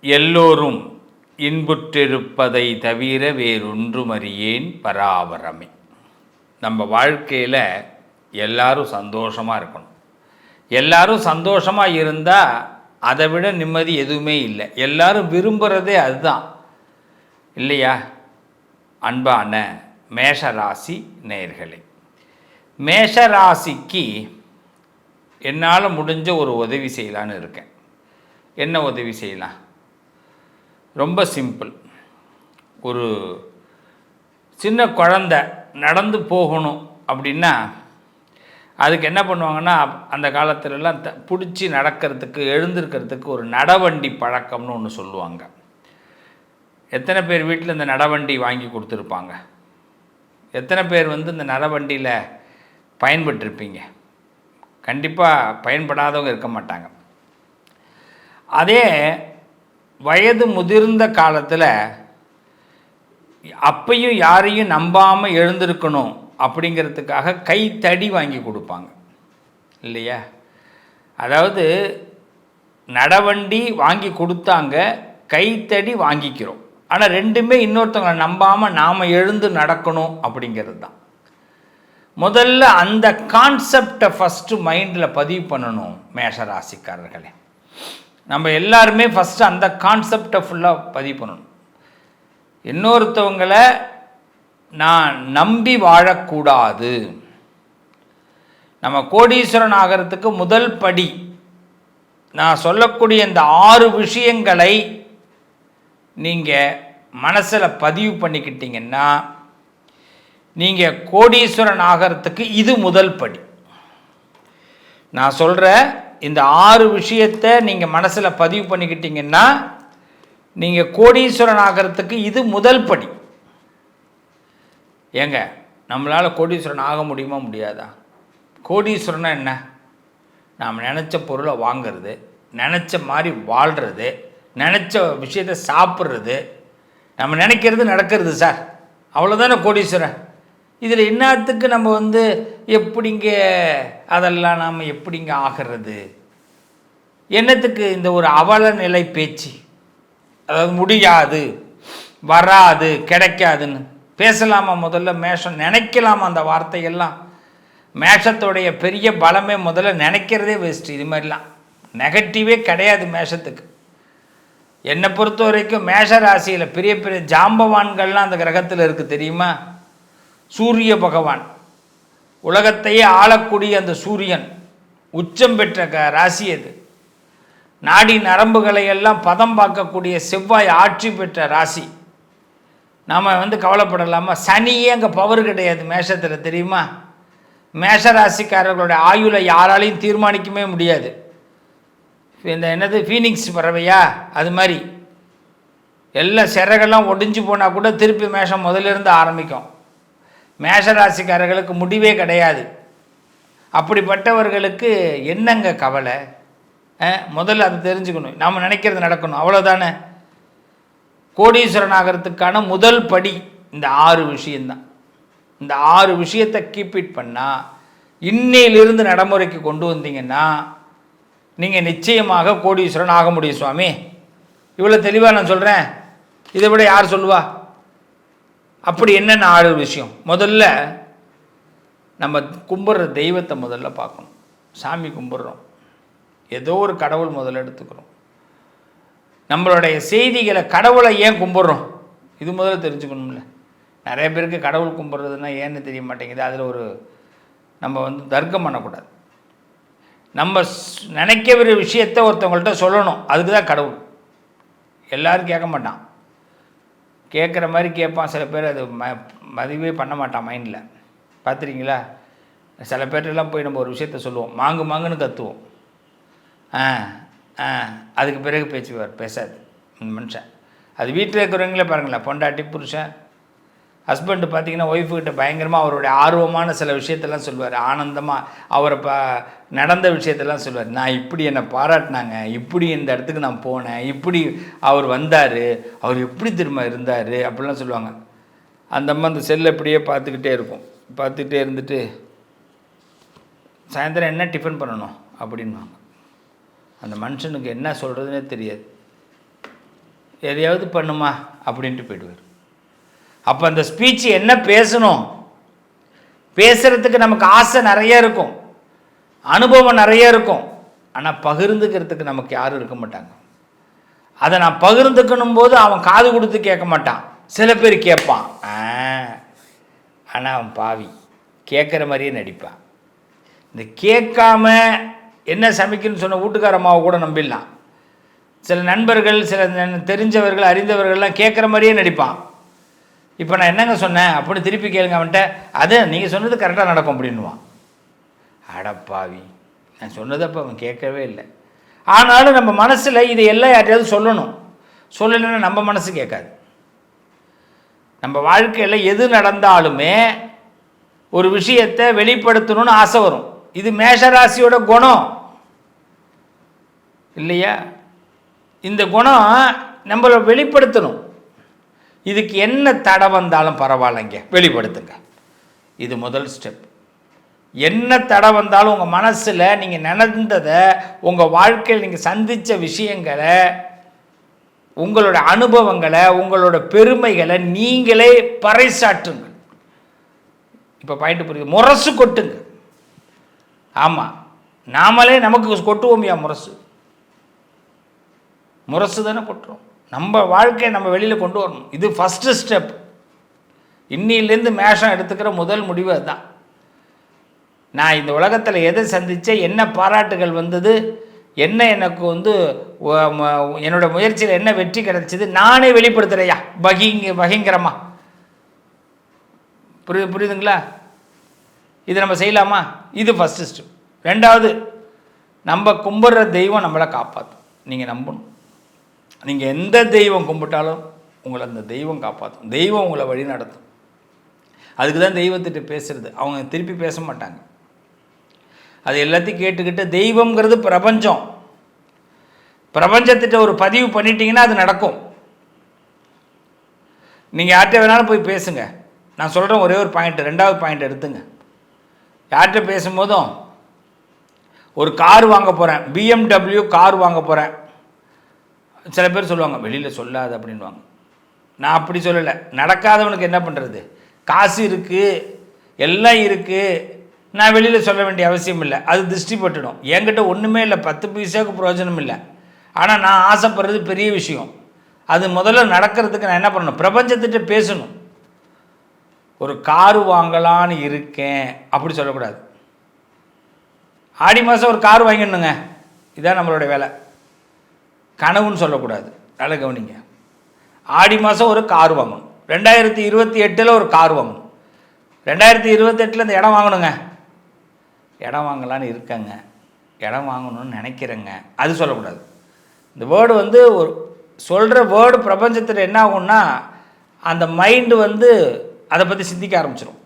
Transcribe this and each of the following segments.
எல்லோரும் இன்புற்றிருப்பதை தவிர வேறொன்றுமறியேன் பராபரமே. நம்ம வாழ்க்கையில் எல்லாரும் சந்தோஷமாக இருக்கணும். எல்லாரும் சந்தோஷமாக இருந்தால் அதை விட நிம்மதி எதுவுமே இல்லை. எல்லாரும் விரும்புகிறதே அதுதான். இல்லையா? அன்பான மேஷராசி நேர்களே மேஷராசிக்கு என்னால் முடிஞ்ச ஒரு உதவி செய்யலான்னு இருக்கேன். என்ன உதவி செய்யலாம்? ரொம்ப சிம்பிள். ஒரு சின்ன குழந்த நடந்து போகணும் அப்படின்னா அதுக்கு என்ன பண்ணுவாங்கன்னா அந்த காலத்துலலாம் த பிடிச்சி நடக்கிறதுக்கு எழுந்திருக்கிறதுக்கு ஒரு நடவண்டி பழக்கம்னு ஒன்று சொல்லுவாங்க. எத்தனை பேர் வீட்டில் இந்த நடவண்டி வாங்கி கொடுத்துருப்பாங்க? எத்தனை பேர் வந்து இந்த நடவண்டியில் பயன்பட்டிருப்பீங்க? கண்டிப்பாக பயன்படாதவங்க இருக்க மாட்டாங்க. அதே வயது முதிர்ந்த காலத்தில் அப்பையும் யாரையும் நம்பாமல் எழுந்திருக்கணும் அப்படிங்கிறதுக்காக கைத்தடி வாங்கி கொடுப்பாங்க. இல்லையா? அதாவது நடவண்டி வாங்கி கொடுத்தாங்க கைத்தடி வாங்கிக்கிறோம். ஆனால் ரெண்டுமே இன்னொருத்தவங்களை நம்பாமல் நாம் எழுந்து நடக்கணும் அப்படிங்கிறது தான். முதல்ல அந்த கான்செப்டை ஃபஸ்ட்டு மைண்டில் பதிவு பண்ணணும் மேஷராசிக்காரர்களே. நம்ம எல்லாருமே ஃபஸ்ட்டு அந்த கான்செப்டை ஃபுல்லாக பதிவு பண்ணணும். இன்னொருத்தவங்களை நான் நம்பி வாழக்கூடாது. நம்ம கோடீஸ்வரன் ஆகிறதுக்கு முதல் படி நான் சொல்லக்கூடிய இந்த ஆறு விஷயங்களை நீங்கள் மனசில் பதிவு பண்ணிக்கிட்டீங்கன்னா நீங்கள் கோடீஸ்வரன் ஆகிறதுக்கு இது முதல் படி. நான் சொல்கிற இந்த ஆறு விஷயத்தை நீங்கள் மனசில் பதிவு பண்ணிக்கிட்டீங்கன்னா நீங்கள் கோடீஸ்வரன் ஆகிறதுக்கு இது முதல் படி. ஏங்க நம்மளால் கோடீஸ்வரன் ஆக முடியுமா முடியாதா? கோடீஸ்வரனா என்ன? நாம் நினச்ச பொருளை வாங்கிறது நினச்ச மாதிரி வாழ்கிறது நினச்ச விஷயத்தை சாப்பிட்றது நம்ம நினைக்கிறது நடக்கிறது சார். அவ்வளோதானே கோடீஸ்வரன்? இதில் என்னத்துக்கு நம்ம வந்து எப்படிங்க அதெல்லாம் நாம் எப்படிங்க ஆகிறது? என்னத்துக்கு இந்த ஒரு அவல நிலை பேச்சு? அதாவது முடியாது வராது கிடைக்காதுன்னு. பேசலாமா முதல்ல? மேஷம் நினைக்கலாமா அந்த வார்த்தையெல்லாம்? மேஷத்தோடைய பெரிய பலமே முதல்ல நினைக்கிறதே வேஸ்ட்டு இது மாதிரிலாம். நெகட்டிவே கிடையாது மேஷத்துக்கு. என்னை பொறுத்த வரைக்கும் மேஷ ராசியில் பெரிய பெரிய ஜாம்பவான்கள்லாம் அந்த கிரகத்தில் இருக்குது தெரியுமா? சூரிய பகவான். உலகத்தையே ஆளக்கூடிய அந்த சூரியன் உச்சம் பெற்ற க ராசி அது நாடி நரம்புகளை எல்லாம் பதம் பார்க்கக்கூடிய செவ்வாய் ஆட்சி பெற்ற ராசி. நாம் வந்து கவலைப்படலாமா? சனியே அங்கே பவர் கிடையாது மேஷத்தில் தெரியுமா? மேஷ ராசிக்காரர்களுடைய ஆயுளை யாராலையும் தீர்மானிக்கவே முடியாது. இந்த என்னது? ஃபீனிக்ஸ் பறவையா? அது மாதிரி. எல்லாம் சிறகெல்லாம் ஒடிஞ்சு போனால் கூட திருப்பி மேஷம் முதலிருந்து ஆரம்பிக்கும். மேஷ ராசிக்காரர்களுக்கு முடிவே கிடையாது. அப்படிப்பட்டவர்களுக்கு என்னங்க கவலை? முதல்ல அதை தெரிஞ்சுக்கணும். நாம் நினைக்கிறது நடக்கணும். அவ்வளோதானே கோடீஸ்வரன் ஆகிறதுக்கான முதல் படி இந்த ஆறு விஷயந்தான் இந்த ஆறு விஷயத்தை கீப் இட் பண்ணால் இன்னையிலிருந்து நடைமுறைக்கு கொண்டு வந்தீங்கன்னா நீங்கள் நிச்சயமாக கோடீஸ்வரன் ஆக முடியும் சுவாமி. இவ்வளோ தெளிவாக நான் சொல்கிறேன் இதை விட யார் சொல்லுவா? அப்படி என்னென்ன ஆறு விஷயம்? முதல்ல நம்ம கும்பிட்ற தெய்வத்தை முதல்ல பார்க்கணும். சாமி கும்பிட்றோம் ஏதோ ஒரு கடவுள் முதல்ல எடுத்துக்கிறோம். நம்மளுடைய செய்திகளை கடவுளை ஏன் கும்பிட்றோம் இது முதல்ல தெரிஞ்சுக்கணும்ல. நிறைய பேருக்கு கடவுள் கும்பிட்றதுன்னா ஏன்னு தெரிய மாட்டேங்குது. அதில் ஒரு நம்ம வந்து தர்க்கம் பண்ணக்கூடாது. நம்ம ஸ்- நினைக்கிற விஷயத்தை ஒருத்தவங்கள்ட்ட சொல்லணும். அதுக்கு தான் கடவுள். எல்லோரும் கேட்க மாட்டான். கேட்குற மாதிரி கேட்பான். சில பேர் அது ம மதிவே பண்ண மாட்டான் மைண்டில். பார்த்துறீங்களா சில பேர்ட்டெல்லாம் போய் நம்ம ஒரு விஷயத்த சொல்லுவோம். மாங்கு மாங்குன்னு கத்துவோம். ஆ ஆ அதுக்கு பிறகு பேச்சுவார் பேசாது. மனுஷன். அது வீட்டில் இருக்கிறவங்களே பாருங்களேன். பொண்டாட்டி புருஷன் ஹஸ்பண்டு பார்த்தீங்கன்னா ஒய்ஃபுக்கிட்ட பயங்கரமாக அவருடைய ஆர்வமான சில விஷயத்தெல்லாம் சொல்லுவார். ஆனந்தமாக அவரை ப நடந்த விஷயத்தெல்லாம் சொல்லுவார். நான் இப்படி என்னை பாராட்டினாங்க. இப்படி இந்த இடத்துக்கு நான் போனேன். இப்படி அவர் வந்தார். அவர் எப்படி திரும்ப இருந்தார்? அப்படிலாம் சொல்லுவாங்க. அந்த அம்மா அந்த செல்லை இப்படியே பார்த்துக்கிட்டே இருக்கும். பார்த்துக்கிட்டே இருந்துட்டு சாயந்தரம் என்ன டிஃபன் பண்ணணும்? அப்படின்வாங்க அந்த மனுஷனுக்கு என்ன சொல்கிறதுனே தெரியாது. எதையாவது பண்ணுமா? அப்படின்ட்டு போயிடுவார். அப்போ அந்த ஸ்பீச் என்ன பேசணும்? பேசுகிறதுக்கு நமக்கு ஆசை நிறைய இருக்கும். அனுபவம் நிறைய இருக்கும். ஆனால் பகிர்ந்துக்கிறதுக்கு நமக்கு யாரும் இருக்க மாட்டாங்க. அதை நான் பகிர்ந்துக்கணும் போது அவன் காது கொடுத்து கேட்க மாட்டான். சில பேர் கேட்பான். ஆனால் அவன் பாவி. கேட்குற மாதிரியே நடிப்பான். இந்த கேட்காம என்ன சமைக்கணும்னு சொன்ன வீட்டுக்கார அம்மாவை கூட நம்பிடலாம். சில நண்பர்கள் சில தெரிஞ்சவர்கள் அறிந்தவர்கள்லாம் கேட்குற மாதிரியே நடிப்பான். இப்போ நான் என்னங்க சொன்னேன்? அப்படி திருப்பி கேளுங்க அவன்கிட்ட. அது நீங்கள் சொன்னது கரெக்டாக நடக்கும் அப்படின்னுவான். அடப்பாவி நான் சொன்னதை அப்போ அவன் கேட்கவே இல்லை. ஆனாலும் நம்ம மனசில் இதை எல்லாம் யார்ட்டையாவது சொல்லணும். சொல்லலைன்னா நம்ம மனசு கேட்காது. நம்ம வாழ்க்கையில் எது நடந்தாலுமே ஒரு விஷயத்தை வெளிப்படுத்தணும்னு ஆசை வரும். இது மேஷராசியோட குணம். இல்லையா? இந்த குணம் நம்மளை வெளிப்படுத்தணும். இதுக்கு என்ன தடை வந்தாலும் பரவாயில்லைங்க. வெளிப்படுத்துங்க. இது முதல் ஸ்டெப் என்ன தடை வந்தாலும் உங்கள் மனசில் நீங்கள் நினைந்ததை உங்கள் வாழ்க்கையில் நீங்கள் சந்தித்த விஷயங்களை உங்களோட அனுபவங்களை உங்களோட பெருமைகளை நீங்களே பறைசாற்றுங்க இப்போ பாயிண்ட் புரியுது. முரசு கொட்டுங்க. ஆமாம் நாமளே நமக்கு கொட்டுவோமியா முரசு. முரசு தானே கொட்டுறோம். நம்ம வாழ்க்கையை நம்ம வெளியில் கொண்டு வரணும். இது ஃபஸ்ட்டு ஸ்டெப் இன்னிலேருந்து மேஷம் எடுத்துக்கிற முதல் முடிவு அதுதான். நான் இந்த உலகத்தில் எதை சந்தித்தேன் என்ன பாராட்டுகள் வந்தது என்ன எனக்கு வந்து என்னோடய என்னோட முயற்சியில் என்ன வெற்றி கிடைச்சிது நானே வெளிப்படுத்துகிறேயா பகிங்க பகிங்கரமா. புரியுது புரியுதுங்களா? இது நம்ம செய்யலாமா? இது ஃபஸ்ட்டு ஸ்டெப் ரெண்டாவது நம்ம கும்பிட்ற தெய்வம் நம்மளை காப்பாற்றும் நீங்கள் நம்பணும். நீங்கள் எந்த தெய்வம் கும்பிட்டாலும் உங்களை அந்த தெய்வம் காப்பாற்றும் தெய்வம் உங்களை வழி நடத்தும். அதுக்கு தான் தெய்வத்திட்ட பேசுகிறது அவங்க திருப்பி பேச மாட்டாங்க. அது எல்லாத்தையும் கேட்டுக்கிட்டு தெய்வம்ங்கிறது பிரபஞ்சம். பிரபஞ்சத்திட்ட ஒரு பதிவு பண்ணிட்டீங்கன்னா அது நடக்கும். நீங்கள் யார்கிட்ட வேணாலும் போய் பேசுங்க. நான் சொல்கிறேன் ஒரே ஒரு பாயிண்ட் ரெண்டாவது பாயிண்ட் எடுத்துங்க. யார்கிட்ட பேசும்போதும் ஒரு கார் வாங்க போகிறேன் பிஎம்டபிள்யூ கார் வாங்க போகிறேன் சில பேர் சொல்லுவாங்க வெளியில் சொல்லாது அப்படின்வாங்க நான் அப்படி சொல்லலை. நடக்காதவனுக்கு என்ன பண்ணுறது காசு இருக்குது எல்லாம் இருக்குது நான் வெளியில் சொல்ல வேண்டிய அவசியம் இல்லை. அது திருஷ்டி பட்டுடும். என்கிட்ட ஒன்றுமே இல்லை. பத்து பைசாவுக்கு பிரயோஜனம் இல்லை. ஆனால் நான் ஆசைப்படுறது பெரிய விஷயம். அது முதல்ல நடக்கிறதுக்கு நான் என்ன பண்ணணும்? பிரபஞ்சத்திட்ட பேசணும். ஒரு காரு வாங்கலான்னு இருக்கேன். அப்படி சொல்லக்கூடாது. ஆடி மாதம் ஒரு கார் வாங்கிடணுங்க. இதுதான் நம்மளுடைய வேலை. கனவுன்னு சொல்லக்கூடாது. நல்லா கவனிங்க. ஆடி மாதம் ஒரு கார் வாங்கணும். ரெண்டாயிரத்தி இருபத்தி எட்டில் ஒரு கார் வாங்கணும். ரெண்டாயிரத்தி இருபத்தெட்டில் இந்த இடம் வாங்கணுங்க. இடம் வாங்கலான்னு இருக்கேங்க. இடம் வாங்கணும்னு நினைக்கிறேங்க. அது சொல்லக்கூடாது. இந்த வேர்டு வந்து ஒரு சொல்கிற வேர்டு பிரபஞ்சத்தில் என்ன ஆகும்னா அந்த மைண்டு வந்து அதை பற்றி சிந்திக்க ஆரம்பிச்சிடும்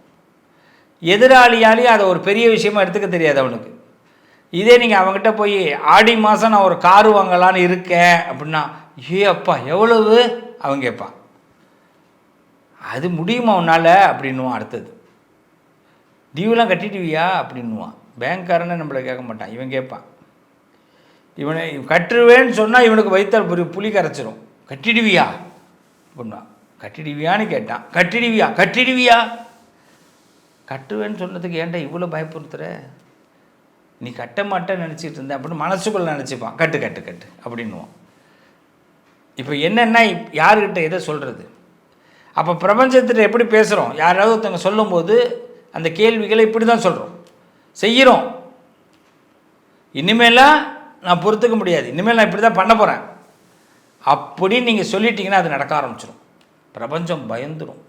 எதிராளியாலையும் அதை ஒரு பெரிய விஷயமா எடுத்துக்க தெரியாது அவனுக்கு. இதே நீங்கள் அவங்ககிட்ட போய் ஆடி மாதம் நான் ஒரு காரு வாங்கலான்னு இருக்கேன் அப்படின்னா ஏ அப்பா எவ்வளவு? அவன் கேட்பான். அது முடியுமா உன்னால்? அப்படின்னுவான் அடுத்தது. டியூலாம் கட்டிட்டுவியா அப்படின்னுவான். பேங்க்காரன்னு நம்மளை கேட்க மாட்டான். இவன் கேட்பான். இவனை கட்டுருவேன்னு சொன்னால் இவனுக்கு வைத்தால் புரி புளி கரைச்சிரும். கட்டிடுவியா? அப்படின்னா கட்டிடுவியான்னு கேட்டான். கட்டிடுவியா? கட்டிடுவியா? கட்டுவேன்னு சொன்னதுக்கு ஏன்டா இவ்வளோ பயப்படுத்துற? நீ கட்ட மாட்டேன்னு நினச்சிட்டு இருந்த அப்படின்னு மனசுக்குள்ளே நினச்சிப்பான். கட்டு கட்டு கட்டு அப்படின்னுவான். இப்போ என்னென்னா யாருக்கிட்ட எதை சொல்கிறது அப்போ பிரபஞ்சத்தில் எப்படி பேசுகிறோம் யாராவது ஒருத்தவங்க சொல்லும்போது அந்த கேள்விகளை இப்படி தான் சொல்கிறோம் செய்கிறோம் இனிமேலாம் நான் பொறுத்துக்க முடியாது. இனிமேல் நான் இப்படி தான் பண்ண போகிறேன் அப்படி நீங்கள் சொல்லிட்டீங்கன்னா அது நடக்க ஆரம்பிச்சிடும் பிரபஞ்சம் பயந்துடும்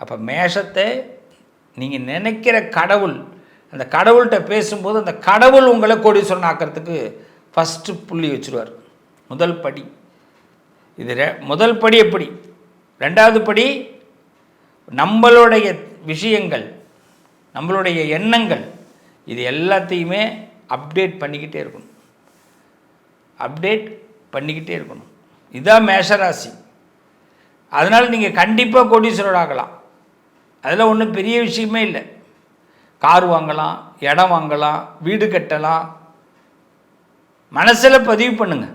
அப்போ மேஷத்தை நீங்கள் நினைக்கிற கடவுள் அந்த கடவுள்கிட்ட பேசும்போது அந்த கடவுள் உங்களை கோடீஸ்வரன் ஆக்கிறதுக்கு ஃபஸ்ட்டு புள்ளி வச்சுருவார். முதல் படி. இது ரெ- முதல் படி எப்படி? ரெண்டாவது படி நம்மளுடைய விஷயங்கள் நம்மளுடைய எண்ணங்கள் இது எல்லாத்தையுமே அப்டேட் பண்ணிக்கிட்டே இருக்கணும். அப்டேட் பண்ணிக்கிட்டே இருக்கணும். இதுதான் மேஷராசி. அதனால் நீங்கள் கண்டிப்பாக கோடீஸ்வரர் ஆகலாம். அதில் ஒன்றும் பெரிய விஷயமே இல்லை. கார் வாங்கலாம் இடம் வாங்கலாம் வீடு கட்டலாம். மனசில் பதிவு பண்ணுங்க.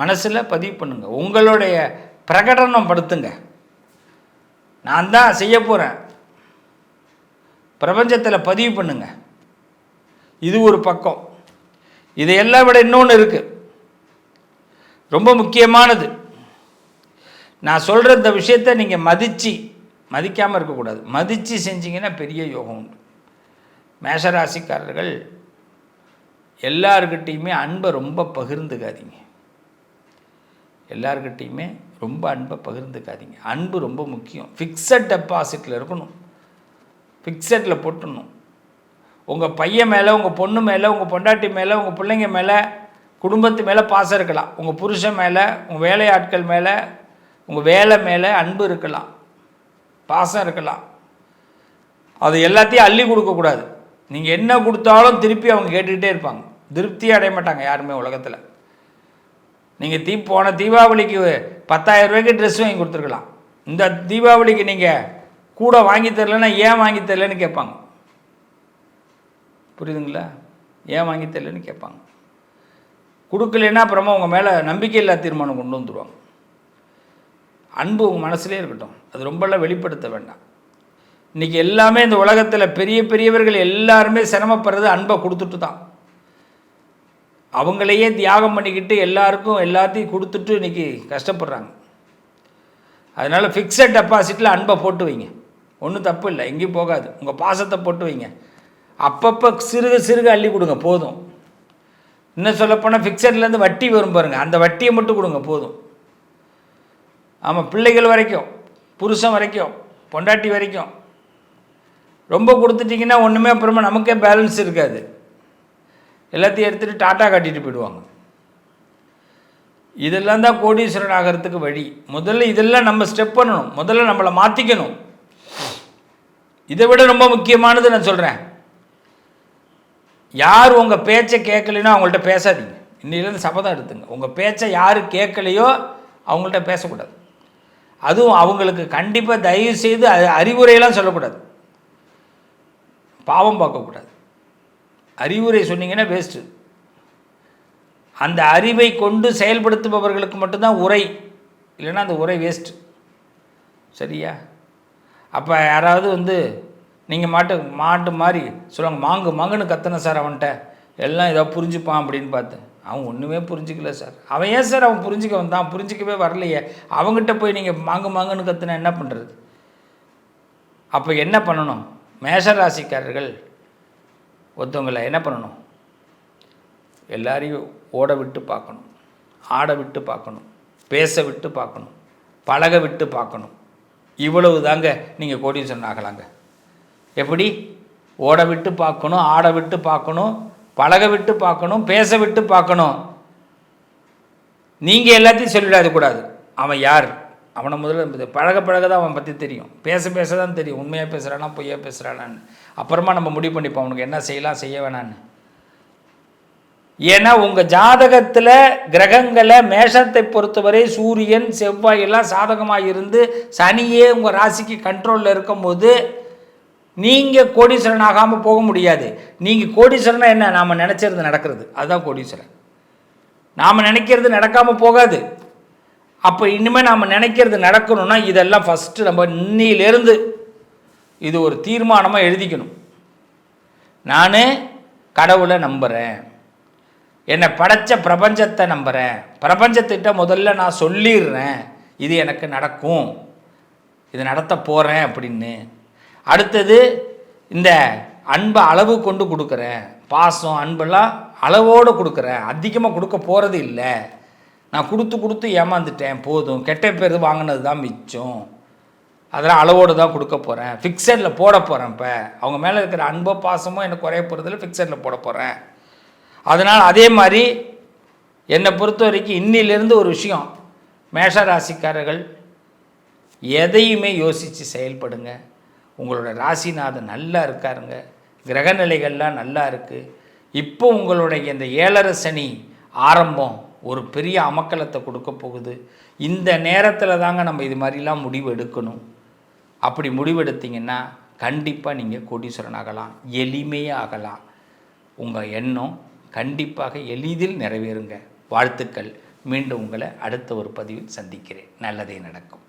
மனசில் பதிவு பண்ணுங்க. உங்களுடைய பிரகடனம் படுத்துங்க. நான் தான் செய்ய போகிறேன் பிரபஞ்சத்தில் பதிவு பண்ணுங்க. இது ஒரு பக்கம். இதையெல்லாம் விட இன்னொன்று இருக்குது ரொம்ப முக்கியமானது. நான் சொல்கிற இந்த விஷயத்தை நீங்கள் மதித்து மதிக்காமல் இருக்கக்கூடாது. மதித்து செஞ்சிங்கன்னா பெரிய யோகம் உண்டு. மேஷராசிக்காரர்கள் எல்லார்கிட்டேயுமே அன்பை ரொம்ப பகிர்ந்துக்காதீங்க. எல்லார்கிட்டேயுமே ரொம்ப அன்பை பகிர்ந்துக்காதீங்க. அன்பு ரொம்ப முக்கியம். ஃபிக்ஸட் டெபாசிட்டில் இருக்கணும். ஃபிக்ஸட்டில் போட்டுடணும். உங்கள் பையன் மேலே உங்கள் பொண்ணு மேலே உங்கள் பொண்டாட்டி மேலே உங்கள் பிள்ளைங்க மேலே குடும்பத்து மேலே பாசம் இருக்கலாம். உங்கள் புருஷன் மேலே உங்கள் வேலையாட்கள் மேலே உங்கள் வேலை மேலே அன்பு இருக்கலாம். பாசம் இருக்கலாம். அது எல்லாத்தையும் அள்ளி கொடுக்கக்கூடாது நீங்கள் என்ன கொடுத்தாலும் திருப்பி அவங்க கேட்டுக்கிட்டே இருப்பாங்க. திருப்தி அடைய மாட்டாங்க யாருமே உலகத்தில். நீங்கள் தீ போன தீபாவளிக்கு பத்தாயிரம் ரூபாய்க்கு ட்ரெஸ் வாங்கி கொடுத்துருக்கலாம். இந்த தீபாவளிக்கு நீங்கள் கூட வாங்கி தரலன்னா ஏன் வாங்கி தரலன்னு கேட்பாங்க. புரியுதுங்களா? ஏன் வாங்கி தரலன்னு கேட்பாங்க. கொடுக்கலன்னா அப்புறமா உங்கள் மேலே நம்பிக்கை இல்லா தீர்மானம் கொண்டு வந்துடுவாங்க அன்பு உங்கள் மனசுலேயே இருக்கட்டும். அது ரொம்பலாம் வெளிப்படுத்த வேண்டாம். இன்றைக்கி எல்லாமே இந்த உலகத்தில் பெரிய பெரியவர்கள் எல்லாருமே சிரமப்படுறது அன்பை கொடுத்துட்டு தான். அவங்களையே தியாகம் பண்ணிக்கிட்டு எல்லாருக்கும் எல்லாத்தையும் கொடுத்துட்டு இன்றைக்கி கஷ்டப்படுறாங்க. அதனால் ஃபிக்ஸட் டெபாசிட்டில் அன்பை போட்டு வைங்க. ஒன்றும் தப்பு இல்லை எங்கேயும் போகாது. உங்கள் பாசத்தை போட்டு வைங்க. அப்பப்போ சிறுக சிறுக அள்ளி கொடுங்க போதும். இன்னும் சொல்லப்போனால் ஃபிக்ஸட்லேருந்து வட்டி வரும் பாருங்கள் அந்த வட்டியை மட்டும் கொடுங்க போதும். ஆமாம் பிள்ளைகள் வரைக்கும் புருஷன் வரைக்கும் பொண்டாட்டி வரைக்கும். ரொம்ப கொடுத்துட்டிங்கன்னா ஒன்றுமே அப்புறமா நமக்கே பேலன்ஸ் இருக்காது. எல்லாத்தையும் எடுத்துகிட்டு டாட்டா காட்டிட்டு போயிடுவாங்க. இதெல்லாம் தான் கோடீஸ்வரன் ஆகிறதுக்கு வழி. முதல்ல இதெல்லாம் நம்ம ஸ்டெப் பண்ணணும். முதல்ல நம்மளை மாற்றிக்கணும் இதை விட ரொம்ப முக்கியமானது நான் சொல்கிறேன் யார் உங்கள் பேச்சை கேட்கலைன்னா அவங்கள்ட்ட பேசாதீங்க. இன்னிலேருந்து சபதம் எடுத்துங்க. உங்கள் பேச்சை யார் கேட்கலையோ அவங்கள்ட்ட பேசக்கூடாது. அதுவும் அவங்களுக்கு கண்டிப்பாக தயவு செய்து அறிவுரையெல்லாம் சொல்லக்கூடாது. பாவம் பார்க்கக்கூடாது. அறிவுரை சொன்னீங்கன்னா வேஸ்ட்டு அந்த அறிவை கொண்டு செயல்படுத்துபவர்களுக்கு மட்டும்தான் உரை. இல்லைன்னா அந்த உரை வேஸ்ட்டு சரியா? அப்போ யாராவது வந்து நீங்கள் மாட்டு மாட்டு மாதிரி சொல்லுவாங்க மாங்கு மாங்குன்னு கத்தனை சார் அவன்கிட்ட. எல்லாம் ஏதோ புரிஞ்சுப்பான் அப்படின்னு பார்த்தேன் அவன் ஒன்றுமே புரிஞ்சிக்கல சார். அவன் ஏன் சார் அவன் புரிஞ்சிக்க வந்தான்? புரிஞ்சிக்கவே வரலையே. அவங்ககிட்ட போய் நீங்கள் மாங்கு மாங்குன்னு கத்துனா என்ன பண்ணுறது அப்போ என்ன பண்ணணும்? மேஷராசிக்காரர்கள் ஒருத்தவங்களை என்ன பண்ணணும்? எல்லாரையும் ஓட விட்டு பார்க்கணும். ஆட விட்டு பார்க்கணும். பேச விட்டு பார்க்கணும். பழக விட்டு பார்க்கணும். இவ்வளவு தாங்க நீங்கள் கோடீஸ்வரன் ஆகலாங்க. எப்படி? ஓட விட்டு பார்க்கணும் ஆட விட்டு பார்க்கணும் பழக விட்டு பார்க்கணும் பேச விட்டு பார்க்கணும். நீங்கள் எல்லாத்தையும் சொல்லிடாது கூடாது. அவன் யார்? அவனை முதல்ல பழக பழக தான் அவன் பற்றி தெரியும். பேச பேச தான் தெரியும். உண்மையாக பேசுகிறானா பொய்யா பேசுகிறானான்னு அப்புறமா நம்ம முடிவு பண்ணிப்போம். அவனுக்கு என்ன செய்யலாம் செய்ய வேணான்னு. ஏன்னா உங்கள் ஜாதகத்தில் கிரகங்களை மேஷத்தை பொறுத்தவரை சூரியன் செவ்வாய் எல்லாம் சாதகமாக இருந்து சனியே உங்கள் ராசிக்கு கண்ட்ரோலில் இருக்கும்போது நீங்கள் கோடீஸ்வரன் ஆகாமல் போக முடியாது. நீங்கள் கோடீஸ்வரனா என்ன? நாம் நினச்சிருந்து நடக்கிறது. அதுதான் கோடீஸ்வரன். நாம் நினைக்கிறது நடக்காமல் போகாது. அப்போ இனிமேல் நாம் நினைக்கிறது நடக்கணும்னா இதெல்லாம் ஃபஸ்ட்டு நம்ம இன்னிலேருந்து இது ஒரு தீர்மானமாக எழுதிக்கணும். நான் கடவுளை நம்புகிறேன் என்னை படைத்த பிரபஞ்சத்தை நம்புகிறேன் பிரபஞ்சத்திட்ட முதல்ல நான் சொல்லிடுறேன். இது எனக்கு நடக்கும். இது நடத்த போகிறேன் அப்படின்னு அடுத்தது இந்த அன்பை அளவு கொண்டு கொடுக்குறேன். பாசம் அன்பெல்லாம் அளவோடு கொடுக்குறேன். அதிகமாக கொடுக்க போகிறது இல்லை. நான் கொடுத்து கொடுத்து ஏமாந்துட்டேன் போதும். கெட்ட பேர் வாங்கினது தான் மிச்சம். அதெல்லாம் அளவோடு தான் கொடுக்க போகிறேன் ஃபிக்ஸடில் போட போகிறேன் இப்போ. அவங்க மேலே இருக்கிற அன்போ பாசமோ எனக்கு குறைய போகிறதில்ல ஃபிக்ஸடில் போட போகிறேன் அதனால் அதே மாதிரி என்னை பொறுத்த வரைக்கும் இன்னிலிருந்து ஒரு விஷயம். மேஷராசிக்காரர்கள் எதையுமே யோசித்து செயல்படுங்க. உங்களோட ராசிநாதன் நல்லா இருக்காருங்க. கிரகநிலைகள்லாம் நல்லா இருக்குது இப்போ உங்களுடைய இந்த ஏழரை சனி ஆரம்பம் ஒரு பெரிய அமக்கலத்தை கொடுக்க போகுது. இந்த நேரத்தில் தாங்க நம்ம இது மாதிரிலாம் முடிவு எடுக்கணும். அப்படி முடிவெடுத்தீங்கன்னா கண்டிப்பாக நீங்கள் கோடீஸ்வரன் ஆகலாம். எளிமையாக ஆகலாம். உங்கள் எண்ணம் கண்டிப்பாக எளிதில் நிறைவேறுங்க. வாழ்த்துக்கள். மீண்டும் உங்களை அடுத்த ஒரு பதிவில் சந்திக்கிறேன். நல்லதே நடக்கும்.